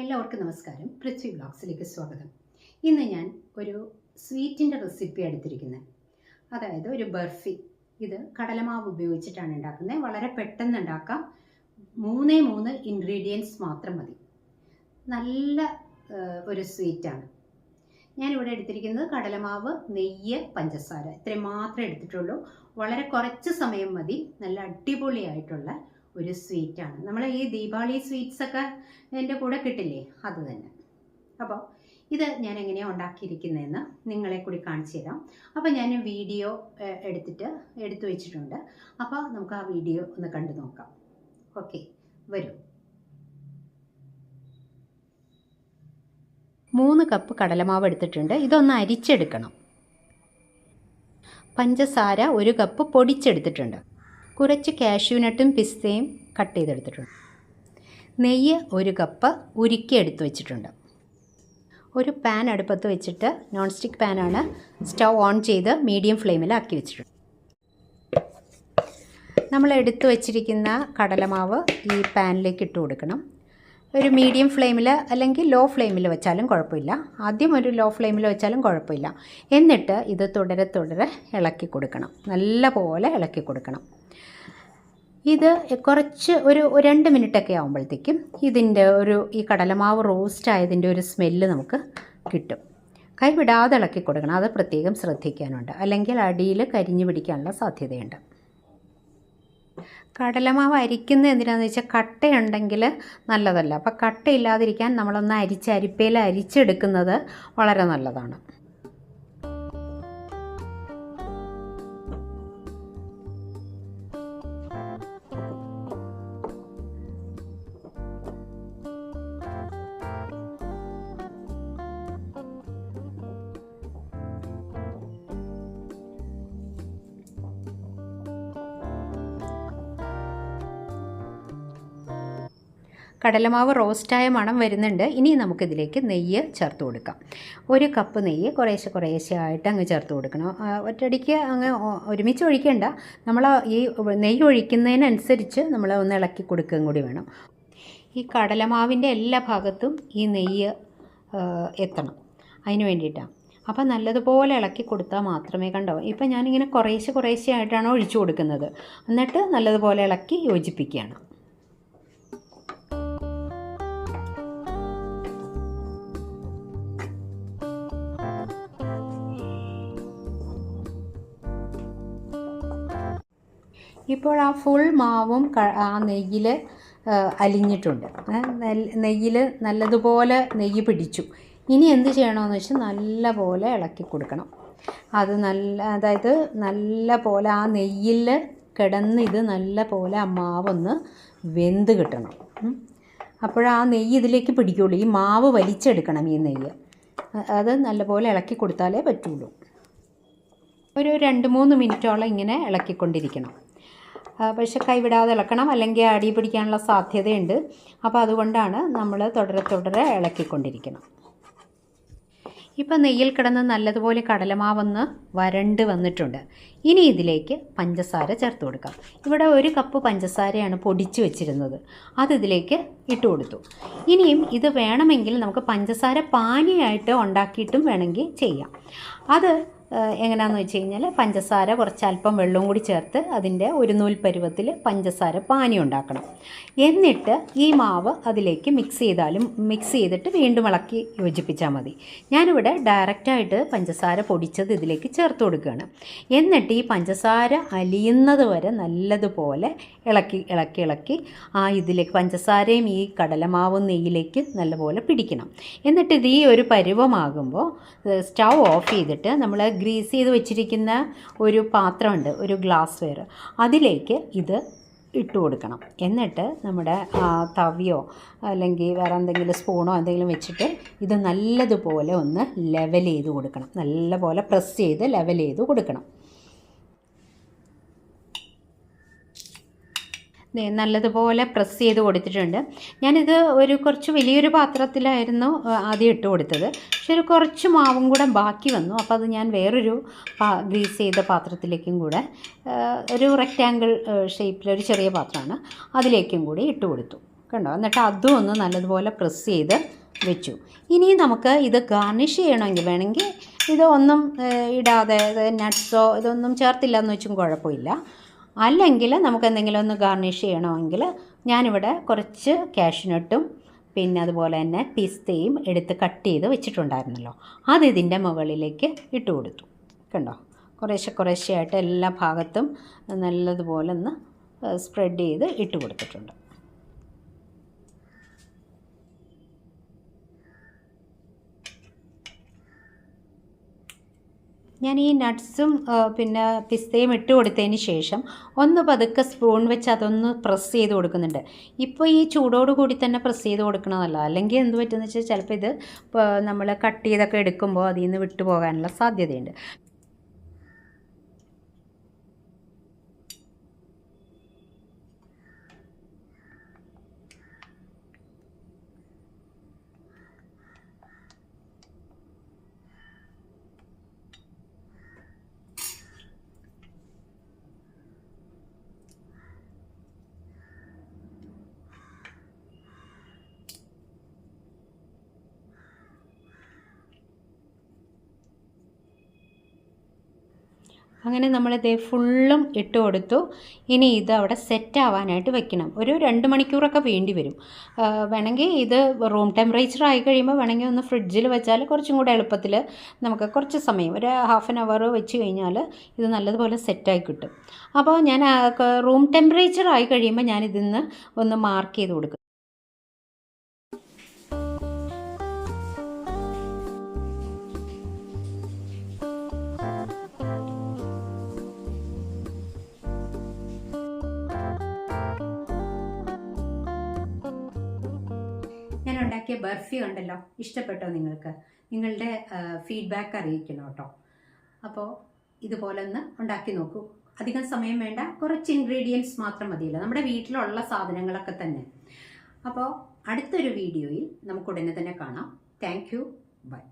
എല്ലാവർക്കും നമസ്കാരം. പൃഥ്വി ബ്ലോഗ്സിലേക്ക് സ്വാഗതം. ഇന്ന് ഞാൻ ഒരു സ്വീറ്റിന്റെ റെസിപ്പി എടുത്തിരിക്കുന്നത് അതായത് ഒരു ബർഫി. ഇത് കടലമാവ് ഉപയോഗിച്ചിട്ടാണ് ഉണ്ടാക്കുന്നത് വളരെ പെട്ടെന്ന് ഉണ്ടാക്കാം. മൂന്നേ മൂന്ന് ഇൻഗ്രീഡിയൻസ് മാത്രം മതി. നല്ല ഒരു സ്വീറ്റാണ്. ഞാനിവിടെ എടുത്തിരിക്കുന്നത് കടലമാവ് നെയ്യ് പഞ്ചസാര. ഇത്രയും മാത്രമേ എടുത്തിട്ടുള്ളൂ. വളരെ കുറച്ച് സമയം മതി. നല്ല അടിപൊളിയായിട്ടുള്ള ഒരു സ്വീറ്റാണ് നമ്മൾ ഈ ദീപാവലി സ്വീറ്റ്സ് ഒക്കെ എന്റെ കൂടെ കിട്ടില്ലേ? അത് തന്നെ. അപ്പോൾ ഇത് ഞാൻ എങ്ങനെയാണ് ഉണ്ടാക്കിയിരിക്കുന്നതെന്ന് നിങ്ങളെ കൂടി കാണിച്ചു തരാം. അപ്പോൾ ഞാൻ വീഡിയോ എടുത്തിട്ട് എടുത്തു വെച്ചിട്ടുണ്ട്. അപ്പോൾ നമുക്ക് ആ വീഡിയോ ഒന്ന് കണ്ടു നോക്കാം. ഓക്കെ വരൂ. മൂന്ന് കപ്പ് കടലമാവ് എടുത്തിട്ടുണ്ട്. ഇതൊന്ന് അരിച്ചെടുക്കണം. പഞ്ചസാര ഒരു കപ്പ് പൊടിച്ചെടുത്തിട്ടുണ്ട്. കുറച്ച് കാഷ്യൂനട്ടും പിസ്തയും കട്ട് ചെയ്തെടുത്തിട്ടുണ്ട്. നെയ്യ് ഒരു കപ്പ് ഉരുക്കി എടുത്ത് വെച്ചിട്ടുണ്ട്. ഒരു പാൻ അടുപ്പത്ത് വെച്ചിട്ട് നോൺ സ്റ്റിക്ക് പാനാണ് സ്റ്റൗ ഓൺ ചെയ്ത് മീഡിയം ഫ്ലെയിമിൽ ആക്കി വെച്ചിട്ടുണ്ട്. നമ്മൾ എടുത്തു വെച്ചിരിക്കുന്ന കടലമാവ് ഈ പാനിലേക്ക് ഇട്ട് കൊടുക്കണം. ഒരു മീഡിയം ഫ്ലെയിമിൽ അല്ലെങ്കിൽ ലോ ഫ്ലെയിമിൽ വെച്ചാലും കുഴപ്പമില്ല. ആദ്യം ഒരു ലോ ഫ്ലെയിമിൽ വെച്ചാലും കുഴപ്പമില്ല. എന്നിട്ട് ഇത് തുടരെ തുടരെ ഇളക്കി കൊടുക്കണം. നല്ല പോലെ ഇളക്കി കൊടുക്കണം. ഇത് കുറച്ച് ഒരു രണ്ട് മിനിറ്റൊക്കെ ആകുമ്പോഴത്തേക്കും ഇതിന്റെ ഒരു ഈ കടലമാവ് റോസ്റ്റ് ആയതിന്റെ ഒരു സ്മെല്ല് നമുക്ക് കിട്ടും. കൈവിടാതെ ഇളക്കി കൊടുക്കണം. അത് പ്രത്യേകം ശ്രദ്ധിക്കാനുണ്ട്. അല്ലെങ്കിൽ അടിയിൽ കരിഞ്ഞു പിടിക്കാനുള്ള സാധ്യതയുണ്ട്. കടലമാവ് അരിക്കുന്നത് എന്തിനാണെന്ന് വെച്ചാൽ കട്ടയുണ്ടെങ്കിൽ നല്ലതല്ല. അപ്പോൾ കട്ടയില്ലാതിരിക്കാൻ നമ്മളൊന്ന് അരിച്ച് അരിപ്പയിൽ അരിച്ചെടുക്കുന്നത് വളരെ നല്ലതാണ്. കടലമാവ് റോസ്റ്റായ മണം വരുന്നുണ്ട്. ഇനി നമുക്കിതിലേക്ക് നെയ്യ് ചേർത്ത് കൊടുക്കാം. ഒരു കപ്പ് നെയ്യ് കുറേശ്ശെ കുറേശ്ശെ ആയിട്ട് അങ്ങ് ചേർത്ത് കൊടുക്കണം. ഒറ്റയടിക്ക് അങ്ങ് ഒരുമിച്ച് ഒഴിക്കേണ്ട. നമ്മൾ ഈ നെയ്യ് ഒഴിക്കുന്നതിനനുസരിച്ച് നമ്മൾ ഒന്ന് ഇളക്കി കൊടുക്കുകയും കൂടി വേണം. ഈ കടലമാവിന്റെ എല്ലാ ഭാഗത്തും ഈ നെയ്യ് എത്തണം. അതിന് വേണ്ടിയിട്ടാണ് അപ്പോൾ നല്ലതുപോലെ ഇളക്കി കൊടുത്താൽ മാത്രമേ കണ്ടോ. ഇപ്പം ഞാനിങ്ങനെ കുറേശ്ശെ കുറേശ്ശെ ആയിട്ടാണ് ഒഴിച്ചു കൊടുക്കുന്നത്. എന്നിട്ട് നല്ലതുപോലെ ഇളക്കി യോജിപ്പിക്കുകയാണ്. ഇപ്പോൾ ആ ഫുൾ മാവും ആ നെയ്യിൽ അലിഞ്ഞിട്ടുണ്ട്. നെയ്യിൽ നല്ലതുപോലെ നെയ്യ് പിടിച്ചു. ഇനി എന്ത് ചെയ്യണമെന്ന് വെച്ചാൽ നല്ല പോലെ ഇളക്കി കൊടുക്കണം. അത് നല്ല അതായത് നല്ല പോലെ ആ നെയ്യിൽ കിടന്ന് ഇത് നല്ല പോലെ ആ മാവൊന്ന് വെന്ത് കിട്ടണം. അപ്പോഴാ നെയ്യ് ഇതിലേക്ക് പിടിക്കുകയുള്ളൂ ഈ മാവ് വലിച്ചെടുക്കണം ഈ നെയ്യ്. അത് നല്ലപോലെ ഇളക്കി കൊടുത്താലേ പറ്റുള്ളൂ. ഒരു രണ്ട് മൂന്ന് മിനിറ്റോളം ഇങ്ങനെ ഇളക്കിക്കൊണ്ടിരിക്കണം. പക്ഷെ കൈവിടാതെ ഇളക്കണം. അല്ലെങ്കിൽ അടി പിടിക്കാനുള്ള സാധ്യതയുണ്ട്. അപ്പോൾ അതുകൊണ്ടാണ് നമ്മൾ തുടരെ തുടരെ ഇളക്കിക്കൊണ്ടിരിക്കണം ഇപ്പം നെയ്യിൽ കിടന്ന് നല്ലതുപോലെ കടലമാവെന്ന് വരണ്ട് വന്നിട്ടുണ്ട്. ഇനി ഇതിലേക്ക് പഞ്ചസാര ചേർത്ത് കൊടുക്കാം. ഇവിടെ ഒരു കപ്പ് പഞ്ചസാരയാണ് പൊടിച്ച് വെച്ചിരുന്നത്. അത് ഇതിലേക്ക് ഇട്ട് കൊടുത്തു. ഇനിയും ഇത് വേണമെങ്കിൽ നമുക്ക് പഞ്ചസാര പാനിയായിട്ട് ഉണ്ടാക്കിയിട്ടും വേണമെങ്കിൽ ചെയ്യാം. അത് എങ്ങനെയാണെന്ന് വെച്ച് കഴിഞ്ഞാൽ പഞ്ചസാര കുറച്ച് അല്പം വെള്ളവും കൂടി ചേർത്ത് അതിന്റെ ഒരു നൂൽ പരുവത്തിൽ പഞ്ചസാര പാനി ഉണ്ടാക്കണം. എന്നിട്ട് ഈ മാവ് അതിലേക്ക് മിക്സ് ചെയ്താലും മിക്സ് ചെയ്തിട്ട് വീണ്ടും ഇളക്കി യോജിപ്പിച്ചാൽ മതി. ഞാനിവിടെ ഡയറക്റ്റായിട്ട് പഞ്ചസാര പൊടിച്ചത് ഇതിലേക്ക് ചേർത്ത് കൊടുക്കുകയാണ്. എന്നിട്ട് ഈ പഞ്ചസാര അലിയുന്നത് വരെ നല്ലതുപോലെ ഇളക്കി ഇളക്കി ഇളക്കി ആ ഇതിലേക്ക് പഞ്ചസാരയും ഈ കടലമാവും നെയ്യിലേക്ക് നല്ലപോലെ പിടിക്കണം. എന്നിട്ട് ഇത് ഈ ഒരു പരുവമാകുമ്പോൾ സ്റ്റൗ ഓഫ് ചെയ്തിട്ട് നമ്മൾ ഗ്രീസ് ചെയ്ത് വെച്ചിരിക്കുന്ന ഒരു പാത്രമുണ്ട് ഒരു ഗ്ലാസ് വെയർ അതിലേക്ക് ഇത് ഇട്ട് കൊടുക്കണം. എന്നിട്ട് നമ്മുടെ തവിയോ അല്ലെങ്കിൽ വേറെ എന്തെങ്കിലും സ്പൂണോ എന്തെങ്കിലും വെച്ചിട്ട് ഇത് നല്ലതുപോലെ ഒന്ന് ലെവൽ ചെയ്ത് കൊടുക്കണം. നല്ലപോലെ പ്രസ് ചെയ്ത് ലെവൽ ചെയ്ത് കൊടുക്കണം. നല്ലതുപോലെ പ്രസ് ചെയ്ത് കൊടുത്തിട്ടുണ്ട്. ഞാനിത് ഒരു കുറച്ച് വലിയൊരു പാത്രത്തിലായിരുന്നു ആദ്യം ഇട്ട് കൊടുത്തത്. പക്ഷെ ഒരു കുറച്ച് മാവും കൂടെ ബാക്കി വന്നു. അപ്പോൾ അത് ഞാൻ വേറൊരു ഗ്രീസ് ചെയ്ത പാത്രത്തിലേക്കും കൂടെ ഒരു റെക്റ്റാങ്കിൾ ഷേപ്പിലൊരു ചെറിയ പാത്രമാണ് അതിലേക്കും കൂടി ഇട്ട് കൊടുത്തു. കണ്ടോ? എന്നിട്ട് അതും ഒന്ന് നല്ലതുപോലെ പ്രസ് ചെയ്ത് വെച്ചു. ഇനി നമുക്ക് ഇത് ഗാർണിഷ് ചെയ്യണമെങ്കിൽ വേണമെങ്കിൽ ഇത് ഒന്നും ഏഹ്, ഇടാതെ നട്ട്സോ ഇതൊന്നും ചേർത്തില്ല എന്ന് വെച്ചും കുഴപ്പമില്ല. അല്ലെങ്കിൽ നമുക്ക് എന്തെങ്കിലും ഒന്ന് ഗാർണിഷ് ചെയ്യണമെങ്കിൽ ഞാനിവിടെ കുറച്ച് കാഷ്നട്ടും പിന്നെ അതുപോലെ തന്നെ പിസ്തയും എടുത്ത് കട്ട് ചെയ്ത് വെച്ചിട്ടുണ്ടായിരുന്നല്ലോ. അത് ഇതിന്റെ മുകളിലേക്ക് ഇട്ട് കൊടുത്തു. കണ്ടോ? കുറേശ്ശെ കുറേശ്ശെ ആയിട്ട് എല്ലാ ഭാഗത്തും നല്ലതുപോലെ ഒന്ന് സ്പ്രെഡ് ചെയ്ത് ഇട്ട് കൊടുത്തിട്ടുണ്ട്. ഞാൻ ഈ നട്ട്സും പിന്നെ പിസ്തയും ഇട്ട് കൊടുത്തതിന് ശേഷം ഒന്ന് പതുക്കെ സ്പൂൺ വെച്ച് അതൊന്ന് പ്രസ് ചെയ്ത് കൊടുക്കുന്നുണ്ട്. ഇപ്പോൾ ഈ ചൂടോട് കൂടി തന്നെ പ്രസ് ചെയ്ത് കൊടുക്കണമല്ല അല്ലെങ്കിൽ എന്ത് പറ്റുമെന്ന് വെച്ചാൽ ചിലപ്പോൾ ഇത് നമ്മൾ കട്ട് ചെയ്തൊക്കെ എടുക്കുമ്പോൾ അതിൽ നിന്ന് വിട്ടു പോകാനുള്ള സാധ്യതയുണ്ട്. അങ്ങനെ നമ്മളിത് ഫുള്ളും ഇട്ട് കൊടുത്തു. ഇനി ഇത് അവിടെ സെറ്റ് ആവാനായിട്ട് വെക്കണം. ഒരു രണ്ട് മണിക്കൂറൊക്കെ വേണ്ടി വരും. വേണമെങ്കിൽ ഇത് റൂം ടെമ്പറേച്ചർ ആയി കഴിയുമ്പോൾ വേണമെങ്കിൽ ഒന്ന് ഫ്രിഡ്ജിൽ വെച്ചാൽ കുറച്ചും കൂടെ എളുപ്പത്തിൽ നമുക്ക് കുറച്ച് സമയം ഒരു ഹാഫ് ആൻ അവർ വെച്ച് കഴിഞ്ഞാൽ ഇത് നല്ലതുപോലെ സെറ്റായി കിട്ടും. അപ്പോൾ ഞാൻ റൂം ടെമ്പറേച്ചർ ആയി കഴിയുമ്പോൾ ഞാൻ ഇതിന്ന് ഒന്ന് മാർക്ക് ചെയ്ത് കൊടുക്കും. ഉണ്ടാക്കിയ ബർഫി ഉണ്ടല്ലോ ഇഷ്ടപ്പെട്ടോ നിങ്ങൾക്ക്? നിങ്ങളുടെ ഫീഡ്ബാക്ക് അറിയിക്കണം കേട്ടോ. അപ്പോൾ ഇതുപോലെ ഒന്ന് ഉണ്ടാക്കി നോക്കൂ. അധികം സമയം വേണ്ട കുറച്ച് ഇൻഗ്രീഡിയൻസ് മാത്രം മതിയല്ലോ. നമ്മുടെ വീട്ടിലുള്ള സാധനങ്ങളൊക്കെ തന്നെ. അപ്പോൾ അടുത്തൊരു വീഡിയോയിൽ നമുക്ക് ഉടനെ തന്നെ കാണാം. Thank you by